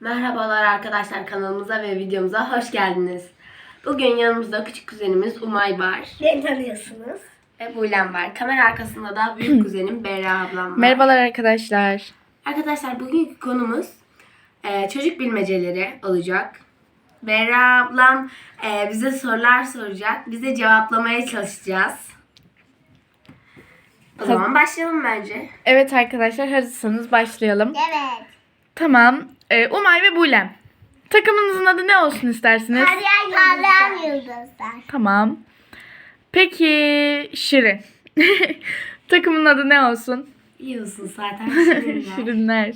Merhabalar arkadaşlar kanalımıza ve videomuza hoş geldiniz. Bugün yanımızda küçük kuzenimiz Umay var Beni tanıyorsunuz. ve Buylem var. Kamera arkasında da büyük kuzenim Berra ablam var. Merhabalar arkadaşlar. Arkadaşlar bugünkü konumuz e, çocuk bilmeceleri olacak. Berra ablam e, bize sorular soracak. Biz de cevaplamaya çalışacağız. O zaman başlayalım bence. Evet arkadaşlar hazırsanız başlayalım. Evet. Tamam. Ee, Umay ve Bulem. Takımınızın adı ne olsun istersiniz? Parlayan yıldızlar. Tamam. Peki Şirin. Takımın adı ne olsun? İyi olsun zaten. Şirinler. Şirinler.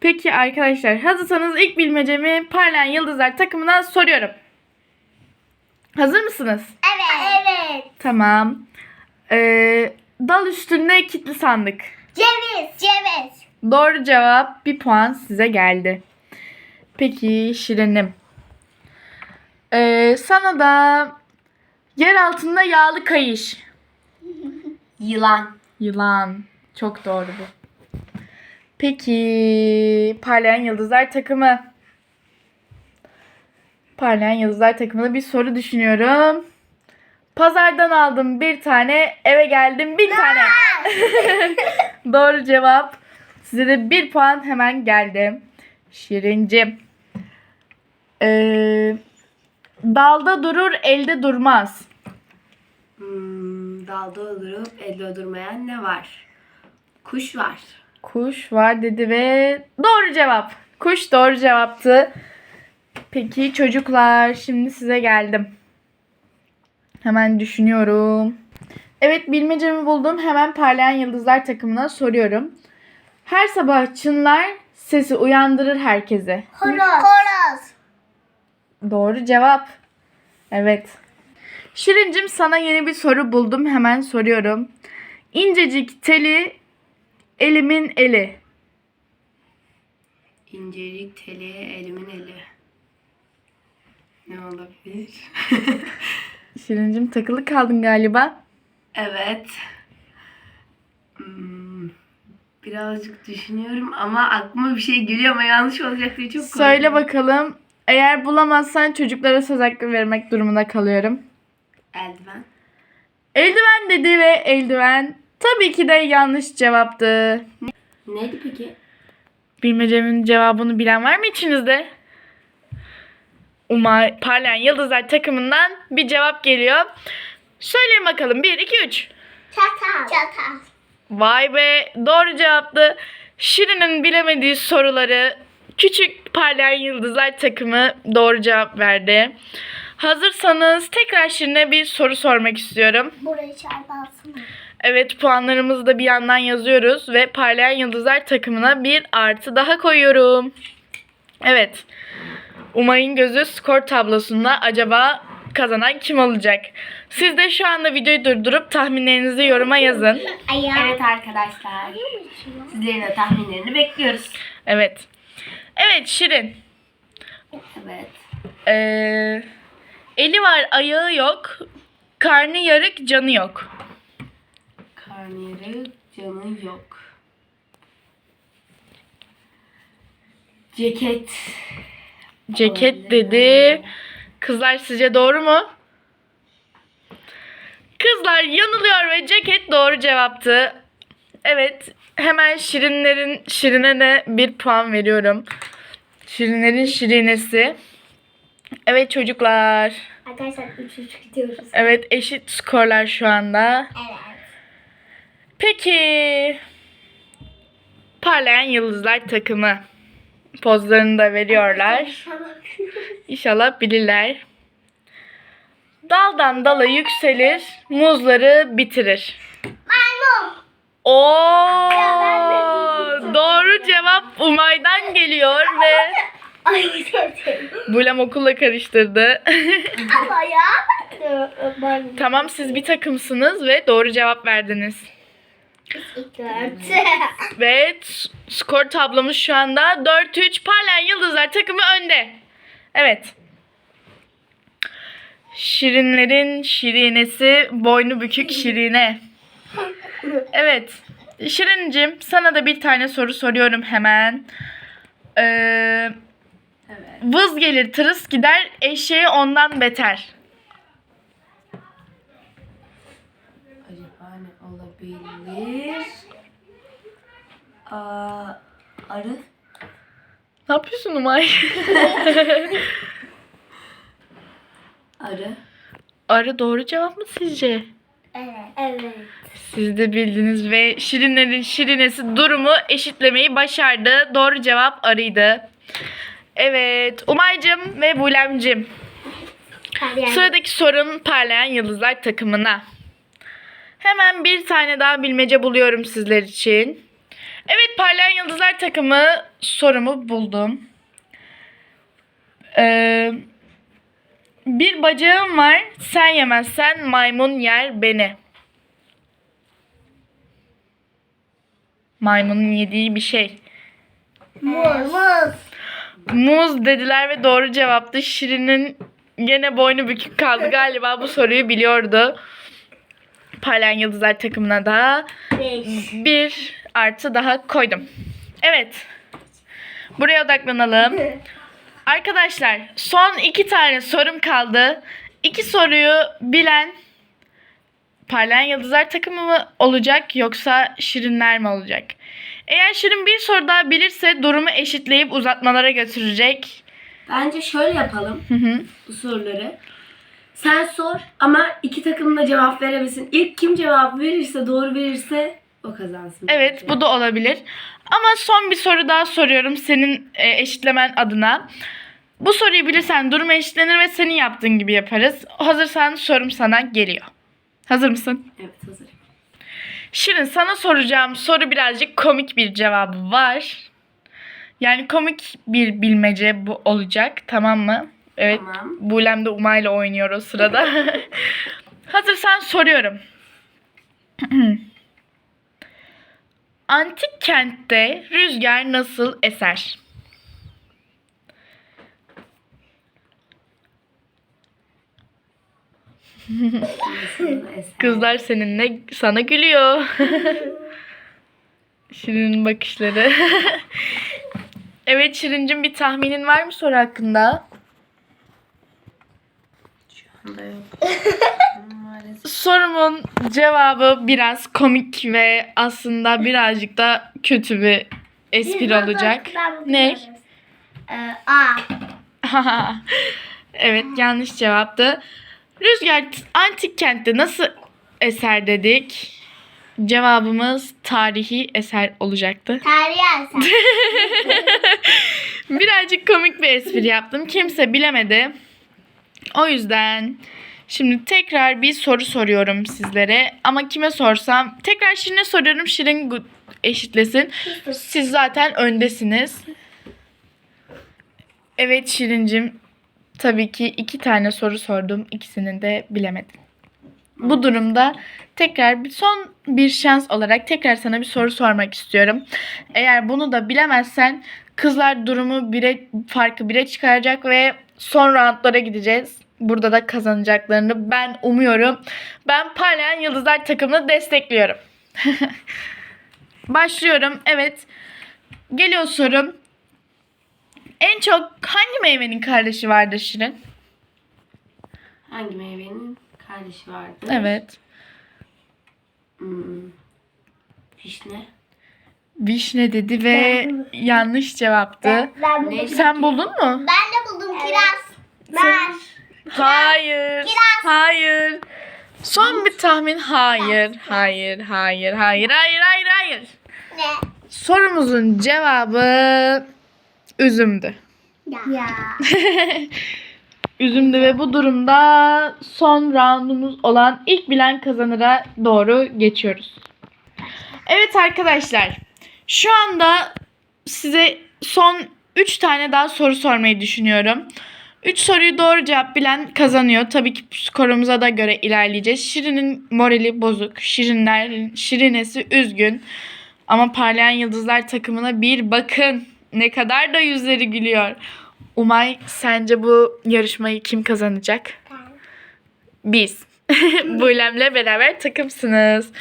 Peki arkadaşlar hazırsanız ilk bilmecemi Parlayan Yıldızlar takımına soruyorum. Hazır mısınız? Evet. Evet. Tamam. Ee, dal üstünde kilitli sandık. Ceviz. Ceviz. Doğru cevap bir puan size geldi. Peki Şirinim. Ee, sana da yer altında yağlı kayış. Yılan. Yılan. Çok doğru bu. Peki Parlayan Yıldızlar takımı. Parlayan Yıldızlar takımına bir soru düşünüyorum. Pazardan aldım bir tane, eve geldim bir tane. Doğru cevap. Size de bir puan hemen geldi. Şirincim. Ee, dalda durur, elde durmaz. Hmm, dalda durup elde durmayan ne var? Kuş var. Kuş var dedi ve doğru cevap. Kuş doğru cevaptı. Peki çocuklar şimdi size geldim. Hemen düşünüyorum. Evet bilmecemi buldum. Hemen parlayan yıldızlar takımına soruyorum. Her sabah çınlar sesi uyandırır herkese. Horoz. Horoz. Doğru cevap. Evet. Şirincim sana yeni bir soru buldum. Hemen soruyorum. İncecik teli elimin eli. İncelik teli, elimin eli. Ne olabilir? Şirincim takılı kaldın galiba. evet. Hmm, birazcık düşünüyorum ama aklıma bir şey geliyor ama yanlış olacak diye çok Söyle korkuyorum. bakalım. Eğer bulamazsan çocuklara söz hakkı vermek durumunda kalıyorum. Eldiven. Eldiven dedi ve eldiven tabii ki de yanlış cevaptı. Neydi peki? Bilmecemin cevabını bilen var mı içinizde? Umay Parlayan Yıldızlar takımından bir cevap geliyor. Söyleyin bakalım. 1, 2, 3. Çatal. Çatal. Vay be doğru cevaptı. Şirin'in bilemediği soruları küçük parlayan yıldızlar takımı doğru cevap verdi. Hazırsanız tekrar Şirin'e bir soru sormak istiyorum. Burayı çarpalsın. Evet puanlarımızı da bir yandan yazıyoruz ve parlayan yıldızlar takımına bir artı daha koyuyorum. Evet. Umay'ın gözü skor tablosunda acaba kazanan kim olacak? Siz de şu anda videoyu durdurup tahminlerinizi yoruma yazın. Evet arkadaşlar. Sizlerin de tahminlerini bekliyoruz. Evet. Evet Şirin. Evet. Ee, eli var ayağı yok. Karnı yarık canı yok. Karnıyarık, canı yok. Ceket. Ceket Olabilir dedi. Kızlar sizce doğru mu? Kızlar yanılıyor ve ceket doğru cevaptı. Evet hemen Şirinlerin Şirine de bir puan veriyorum. Şirinlerin Şirinesi. Evet çocuklar. Arkadaşlar 3-3 gidiyoruz. Evet eşit skorlar şu anda. Evet. Peki parlayan yıldızlar takımı pozlarını da veriyorlar. İnşallah bilirler. Daldan dala yükselir, muzları bitirir. Maymun. Oo, doğru cevap Umay'dan geliyor ve Ay sevdim. Bulem okulla karıştırdı. Ama ya. Tamam siz bir takımsınız ve doğru cevap verdiniz. Dört. Ve s- skor tablomuz şu anda 4-3 parlayan yıldızlar takımı önde. Evet. Şirinlerin şirinesi boynu bükük şirine. Evet. Şirincim sana da bir tane soru soruyorum hemen. Ee, Evet. Vız gelir tırıs gider eşeği ondan beter. Acaba ne olabilir? Aa, arı. Ne yapıyorsun Umay? Arı. Arı doğru cevap mı sizce? Evet. Evet. Siz de bildiniz ve Şirinlerin Şirinesi durumu eşitlemeyi başardı. Doğru cevap arıydı. Evet Umay'cım ve Bulem'cim. Yani. Sıradaki sorun parlayan yıldızlar takımına. Hemen bir tane daha bilmece buluyorum sizler için. Evet parlayan yıldızlar takımı sorumu buldum. Ee, bir bacağım var sen yemezsen maymun yer beni. Maymunun yediği bir şey. Muz. Muz. Muz dediler ve doğru cevaptı. Şirin'in gene boynu bükük kaldı. Galiba bu soruyu biliyordu. Parlayan Yıldızlar takımına da Beş. bir artı daha koydum. Evet. Buraya odaklanalım. Arkadaşlar son iki tane sorum kaldı. İki soruyu bilen Parlayan Yıldızlar takımı mı olacak yoksa Şirinler mi olacak? Eğer Şirin bir soru daha bilirse durumu eşitleyip uzatmalara götürecek. Bence şöyle yapalım Hı hı. bu soruları. Sen sor ama iki takım da cevap verebilsin. İlk kim cevap verirse, doğru verirse o kazansın. Evet bence. bu da olabilir. Ama son bir soru daha soruyorum senin e, eşitlemen adına. Bu soruyu bilirsen durum eşitlenir ve senin yaptığın gibi yaparız. Hazırsan sorum sana geliyor. Hazır mısın? Evet hazırım. Şirin sana soracağım soru birazcık komik bir cevabı var. Yani komik bir bilmece bu olacak tamam mı? Evet. Tamam. Bulem de Umay'la oynuyor o sırada. Hazırsan soruyorum. Antik kentte rüzgar nasıl eser? Kızlar seninle sana gülüyor. Şirin'in bakışları. evet Şirin'cim bir tahminin var mı soru hakkında? Şu anda yok. Sorumun cevabı biraz komik ve aslında birazcık da kötü bir espri olacak. Ne? Ee, A. evet yanlış cevaptı. Rüzgar antik kentte nasıl eser dedik? Cevabımız tarihi eser olacaktı. Tarihi eser. Birazcık komik bir espri yaptım. Kimse bilemedi. O yüzden şimdi tekrar bir soru soruyorum sizlere. Ama kime sorsam tekrar Şirin'e soruyorum. Şirin eşitlesin. Siz zaten öndesiniz. Evet Şirincim. Tabii ki iki tane soru sordum. İkisini de bilemedim. Bu durumda tekrar bir son bir şans olarak tekrar sana bir soru sormak istiyorum. Eğer bunu da bilemezsen kızlar durumu bire farkı bire çıkaracak ve son roundlara gideceğiz. Burada da kazanacaklarını ben umuyorum. Ben parlayan yıldızlar takımını destekliyorum. Başlıyorum. Evet. Geliyor sorum. En çok hangi meyvenin kardeşi vardır Şirin? Hangi meyvenin kardeşi vardı? Evet. Hmm. Vişne. Vişne dedi ve yanlış cevaptı. Ben, ben buldum. Sen buldun mu? Ben de buldum kiraz. Ben. Hayır. Hayır. Son bir tahmin. Hayır. Hayır. Hayır. Hayır. Hayır. Hayır. Hayır. Ne? Sorumuzun cevabı üzümdü. Ya. Üzümdü ve bu durumda son roundumuz olan ilk bilen kazanıra doğru geçiyoruz. Evet arkadaşlar. Şu anda size son 3 tane daha soru sormayı düşünüyorum. 3 soruyu doğru cevap bilen kazanıyor. Tabii ki skorumuza da göre ilerleyeceğiz. Şirin'in morali bozuk. Şirinlerin Şirinesi üzgün. Ama parlayan yıldızlar takımına bir bakın. Ne kadar da yüzleri gülüyor. Umay sence bu yarışmayı kim kazanacak? Biz. Bulem'le beraber takımsınız.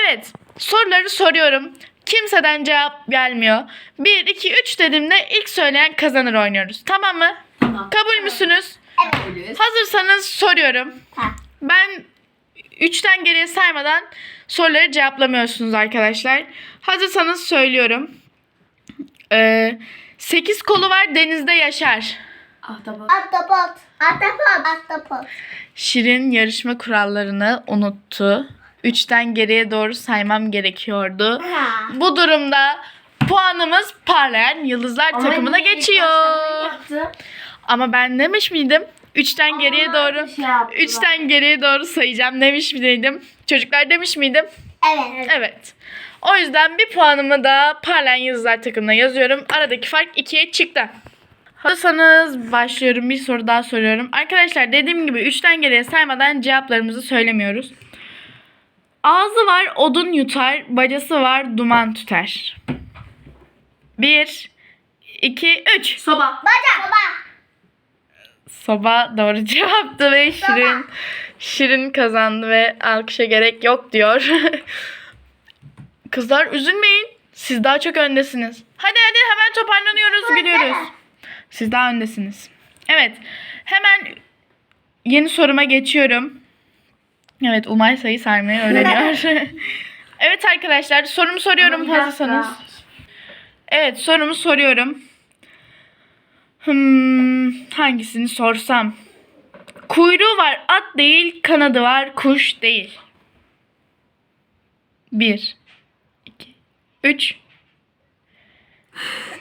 Evet soruları soruyorum. Kimseden cevap gelmiyor. 1, 2, 3 dediğimde ilk söyleyen kazanır oynuyoruz. Tamam mı? Tamam. Kabul müsünüz? Öyleyüz. Hazırsanız soruyorum. Tamam. Ben 3'ten geriye saymadan soruları cevaplamıyorsunuz arkadaşlar. Hazırsanız söylüyorum. 8 kolu var denizde yaşar. Ahtapot. Ahtapot. Ahtapot. Ahtapot. Şirin yarışma kurallarını unuttu. 3'ten geriye doğru saymam gerekiyordu. Ha. Bu durumda puanımız parlayan yıldızlar Ama takımına geçiyor. Ama ben demiş miydim? 3'ten geriye doğru bir şey yaptılar. 3'ten geriye doğru sayacağım demiş miydim? Çocuklar demiş miydim? Evet. Evet. O yüzden bir puanımı da parlayan yıldızlar takımına yazıyorum. Aradaki fark 2'ye çıktı. Hazırsanız başlıyorum. Bir soru daha soruyorum. Arkadaşlar dediğim gibi 3'ten geriye saymadan cevaplarımızı söylemiyoruz. Ağzı var odun yutar, bacası var duman tüter. 1 2 3 Soba. Bacak. Baba. Soba doğru cevaptı ve Şirin Şirin kazandı ve alkışa gerek yok diyor. Kızlar üzülmeyin. Siz daha çok öndesiniz. Hadi hadi hemen toparlanıyoruz, gülüyoruz. Siz daha öndesiniz. Evet. Hemen yeni soruma geçiyorum. Evet, Umay sayı saymayı öğreniyor. evet arkadaşlar, sorumu soruyorum hazırsanız. Evet, sorumu soruyorum. Hmm, hangisini sorsam? Kuyruğu var, at değil, kanadı var, kuş değil. Bir, iki, üç.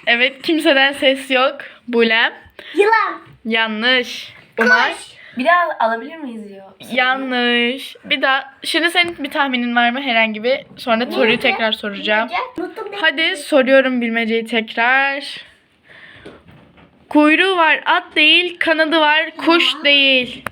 Evet, kimseden ses yok. Bulem. Yılan. Yanlış. Umay. Bir daha alabilir miyiz ya? Yanlış. Bir daha. Şimdi senin bir tahminin var mı herhangi bir? Sonra soruyu tekrar soracağım. Hadi soruyorum bilmeceyi tekrar. Kuyruğu var at değil, kanadı var kuş değil.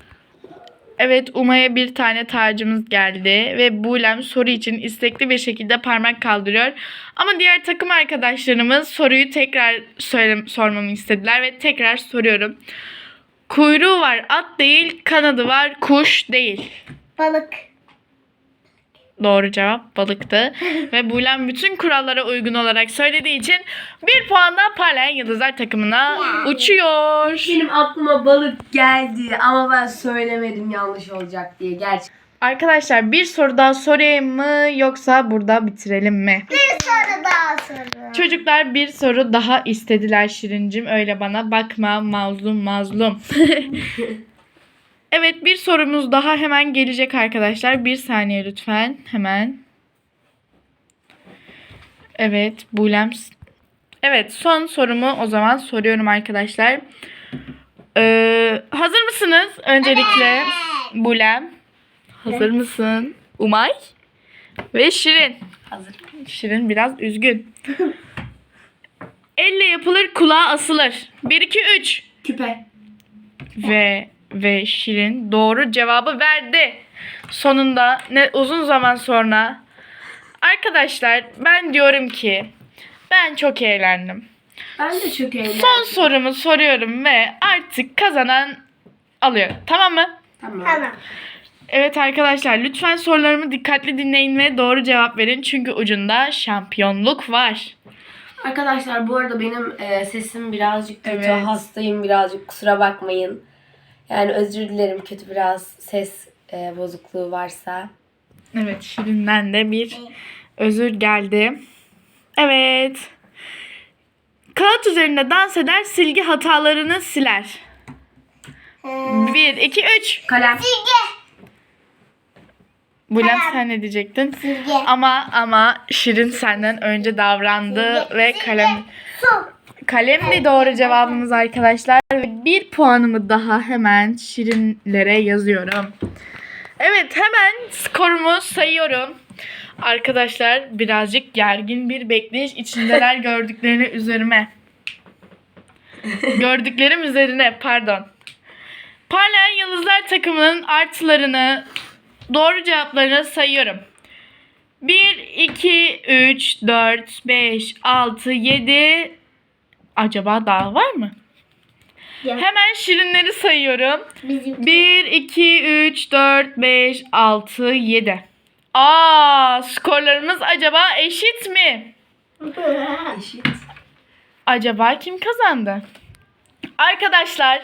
Evet Umay'a bir tane tacımız geldi ve Bulem soru için istekli bir şekilde parmak kaldırıyor. Ama diğer takım arkadaşlarımız soruyu tekrar söyle, sormamı istediler ve tekrar soruyorum. Kuyruğu var at değil, kanadı var kuş değil. Balık. Doğru cevap balıktı. Ve Bulem bütün kurallara uygun olarak söylediği için bir puan daha parlayan yıldızlar takımına uçuyor. Benim aklıma balık geldi ama ben söylemedim yanlış olacak diye. Gerçi Arkadaşlar bir soru daha sorayım mı yoksa burada bitirelim mi? Bir soru daha soru. Çocuklar bir soru daha istediler Şirincim. Öyle bana bakma mazlum mazlum. evet bir sorumuz daha hemen gelecek arkadaşlar. Bir saniye lütfen. Hemen. Evet Bulem. Evet son sorumu o zaman soruyorum arkadaşlar. Ee, hazır mısınız? Öncelikle Bulem. Hazır mısın? Umay ve Şirin. hazır. Şirin biraz üzgün. Elle yapılır kulağa asılır. 1 2 3 Küpe. ve ve Şirin doğru cevabı verdi. Sonunda ne uzun zaman sonra arkadaşlar ben diyorum ki ben çok eğlendim. Ben de çok eğlendim. Son sorumu soruyorum ve artık kazanan alıyor. Tamam mı? Tamam. Tamam. Evet arkadaşlar lütfen sorularımı dikkatli dinleyin ve doğru cevap verin. Çünkü ucunda şampiyonluk var. Arkadaşlar bu arada benim e, sesim birazcık kötü. Evet. Hastayım birazcık kusura bakmayın. Yani özür dilerim kötü biraz ses e, bozukluğu varsa. Evet Şirin'den de bir özür geldi. Evet. Kağıt üzerinde dans eder silgi hatalarını siler. 1, 2, 3. Kalem. Silgi. Bulem Kalem. sen ne diyecektin? Silgi. Ama ama Şirin senden önce davrandı Silgi. ve Silgi. kalem Su. kalemdi doğru cevabımız arkadaşlar. Bir puanımı daha hemen Şirinlere yazıyorum. Evet hemen skorumu sayıyorum. Arkadaşlar birazcık gergin bir bekleyiş içindeler gördüklerini üzerime. Gördüklerim üzerine pardon. Parlayan Yıldızlar takımının artılarını doğru cevaplarını sayıyorum. 1, 2, 3, 4, 5, 6, 7. Acaba daha var mı? Ya. Hemen şirinleri sayıyorum. Bizim 1, 2, 3, 4, 5, 6, 7. Aa, skorlarımız acaba eşit mi? Eşit. Acaba kim kazandı? Arkadaşlar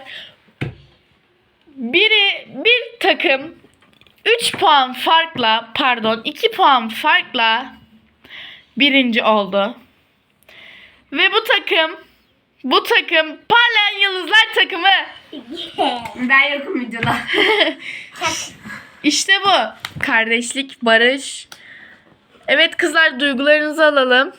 biri bir takım 3 puan farkla pardon 2 puan farkla birinci oldu. Ve bu takım bu takım Parlayan Yıldızlar takımı. Ben yokum videoda. İşte bu. Kardeşlik, barış. Evet kızlar duygularınızı alalım.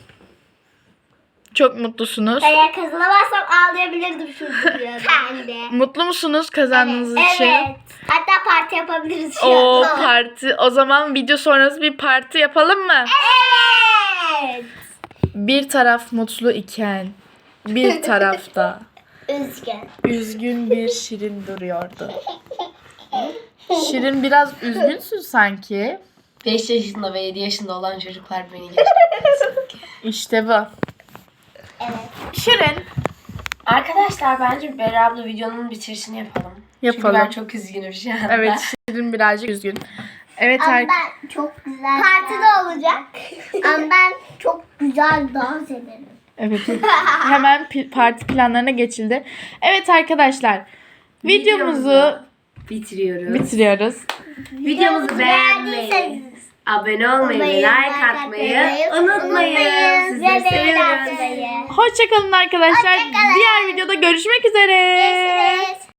Çok mutlusunuz. Eğer kazanamazsam ağlayabilirdim şu videoda ben de. Mutlu musunuz kazandığınız için? Evet. Hatta parti yapabiliriz şu O an. parti. O zaman video sonrası bir parti yapalım mı? Evet. Bir taraf mutlu iken bir tarafta Üzgün. üzgün bir Şirin duruyordu. Şirin biraz üzgünsün sanki. 5 yaşında ve 7 yaşında olan çocuklar beni geçti. İşte bu. Evet. Şirin. Arkadaşlar bence Berra abla videonun bitirişini yapalım. Yapalım. Çünkü ben çok üzgünüm şu anda. Evet Şirin birazcık üzgün. Evet Ama ar- ben çok güzel. Partide olacak. Ama ben çok güzel dans ederim. Evet. Hemen parti planlarına geçildi. Evet arkadaşlar. Videomuzu bitiriyoruz. bitiriyoruz. Videomuzu beğenmeyi, abone olmayı like atmayı unutmayın. Sizleri seviyoruz. Hoşçakalın arkadaşlar. Hoşça kalın. Diğer videoda görüşmek üzere. Görüşürüz.